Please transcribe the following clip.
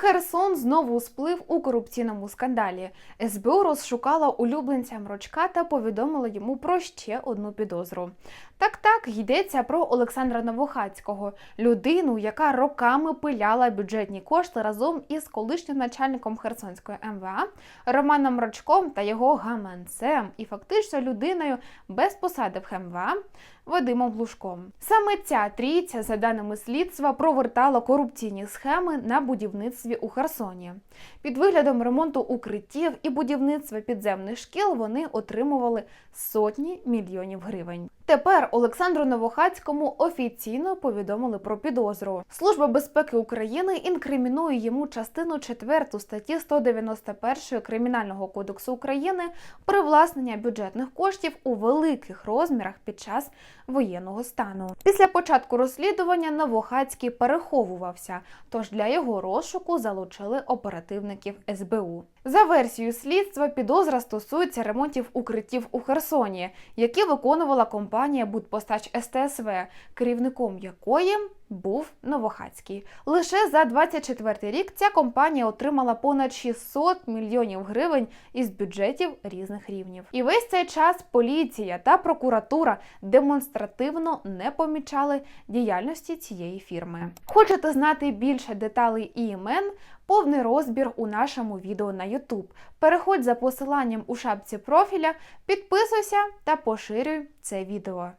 Херсон знову сплив у корупційному скандалі. СБУ розшукала улюбленця Мрочка та повідомила йому про ще одну підозру. Так, так йдеться про Олександра Новохацького, людину, яка роками пиляла бюджетні кошти разом із колишнім начальником Херсонської МВА Романом Мрочком та його гаманцем, і фактично людиною без посади в ХМВА Вадимом Глушком. Саме ця трійця, за даними слідства, провертала корупційні схеми на будівництві у Херсоні. Під виглядом ремонту укриттів і будівництва підземних шкіл вони отримували сотні мільйонів гривень. Тепер Олександру Новохацькому офіційно повідомили про підозру. Служба безпеки України інкримінує йому частину 4 статті 191 Кримінального кодексу України привласнення бюджетних коштів у великих розмірах під час воєнного стану. Після початку розслідування Новохацький переховувався, тож для його розшуку залучили оперативників СБУ. За версією слідства, підозра стосується ремонтів укриттів у Херсоні, які виконувала компанія Будпостач СТСВ, керівником якої був Новохацький. Лише за 24 рік ця компанія отримала понад 600 мільйонів гривень із бюджетів різних рівнів. І весь цей час поліція та прокуратура демонстративно не помічали діяльності цієї фірми. Хочете знати більше деталей і імен? Повний розбір у нашому відео на YouTube. Переходь за посиланням у шапці профіля, підписуйся та поширюй це відео.